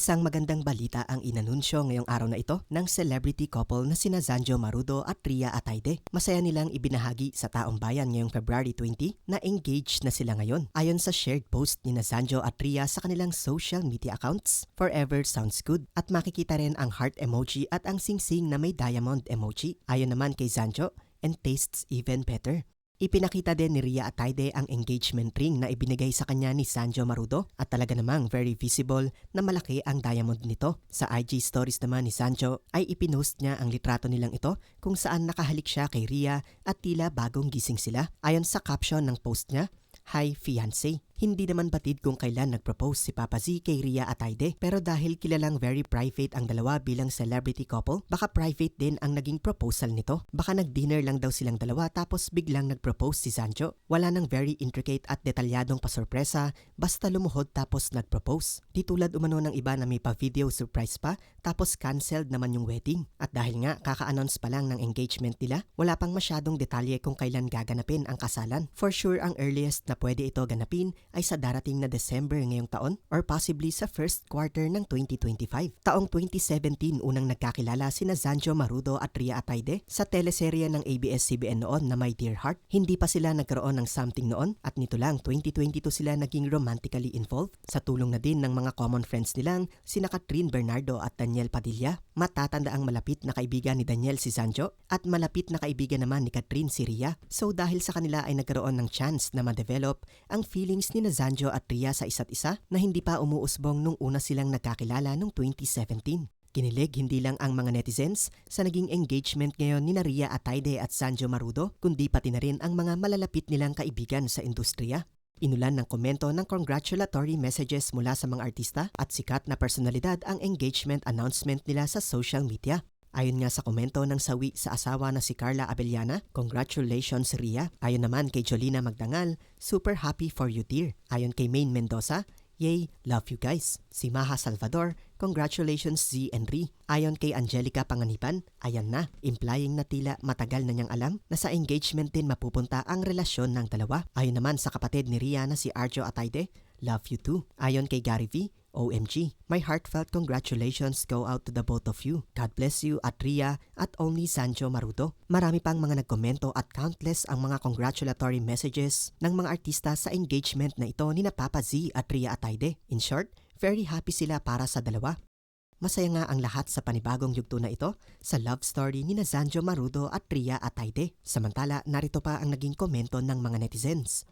Isang magandang balita ang inanunsyo ngayong araw na ito ng celebrity couple na sina Zanjo Marudo at Ria Atayde. Masaya nilang ibinahagi sa taong bayan ngayong February 20 na engaged na sila ngayon. Ayon sa shared post ni na Zanjo at Ria sa kanilang social media accounts, Forever sounds good at makikita rin ang heart emoji at ang singsing na may diamond emoji. Ayon naman kay Zanjo, and tastes even better. Ipinakita din ni Ria Atayde ang engagement ring na ibinigay sa kanya ni Sanjo Marudo at talaga namang very visible na malaki ang diamond nito. Sa IG stories naman ni Sanjo ay ipinost niya ang litrato nilang ito kung saan nakahalik siya kay Ria at tila bagong gising sila. Ayon sa caption ng post niya, Hi fiancé. Hindi naman batid kung kailan nag-propose si Papa Z kay Ria Atayde pero dahil kilalang very private ang dalawa bilang celebrity couple, baka private din ang naging proposal nito. Baka nag-dinner lang daw silang dalawa tapos biglang nag-propose si Sancho. Wala nang very intricate at detalyadong pasorpresa, basta lumuhod tapos nag-propose. Di tulad umano ng iba na may pa-video surprise pa tapos cancelled naman yung wedding. At dahil nga kaka-announce pa lang ng engagement nila, wala pang masyadong detalye kung kailan gaganapin ang kasalan. For sure ang earliest na pwede ito ganapin ay sa darating na December ngayong taon or possibly sa first quarter ng 2025. Taong 2017 unang nagkakilala sina Zanjo Marudo at Ria Atayde sa teleserye ng ABS-CBN noon na My Dear Heart. Hindi pa sila nagkaroon ng something noon at nito lang 2022 sila naging romantically involved sa tulong na din ng mga common friends nilang sina Catherine Bernardo at Daniel Padilla. Matatanda ang malapit na kaibigan ni Daniel si Zanjo at malapit na kaibigan naman ni Catherine si Ria. So dahil sa kanila ay nagkaroon ng chance na ma-develop ang feelings ni na Zanjo at Ria sa isa't isa na hindi pa umuusbong nung una silang nagkakilala noong 2017. Kinilig hindi lang ang mga netizens sa naging engagement ngayon ni Ria Atayde at Sanjo Marudo, kundi pati na rin ang mga malalapit nilang kaibigan sa industriya. Inulan ng komento ng congratulatory messages mula sa mga artista at sikat na personalidad ang engagement announcement nila sa social media. Ayon nga sa komento ng sawi sa asawa na si Carla Abellana, congratulations Ria. Ayon naman kay Jolina Magdangal, super happy for you dear. Ayon kay Maine Mendoza, yay, love you guys. Si Maha Salvador, congratulations Z and Ri. Ayon kay Angelica Panganiban, ayan na, implying na tila matagal na niyang alam na sa engagement din mapupunta ang relasyon ng dalawa. Ayon naman sa kapatid ni Ria na si Arjo Atayde, love you too. Ayon kay Gary V, OMG, my heartfelt congratulations go out to the both of you. God bless you at Ria at only Sancho Marudo. Marami pang mga nagkomento at countless ang mga congratulatory messages ng mga artista sa engagement na ito ni na Papa Z at Ria Atayde. In short, very happy sila para sa dalawa. Masaya nga ang lahat sa panibagong yugto na ito sa love story ni Zanjo Marudo at Ria Atayde. Samantala, narito pa ang naging komento ng mga netizens.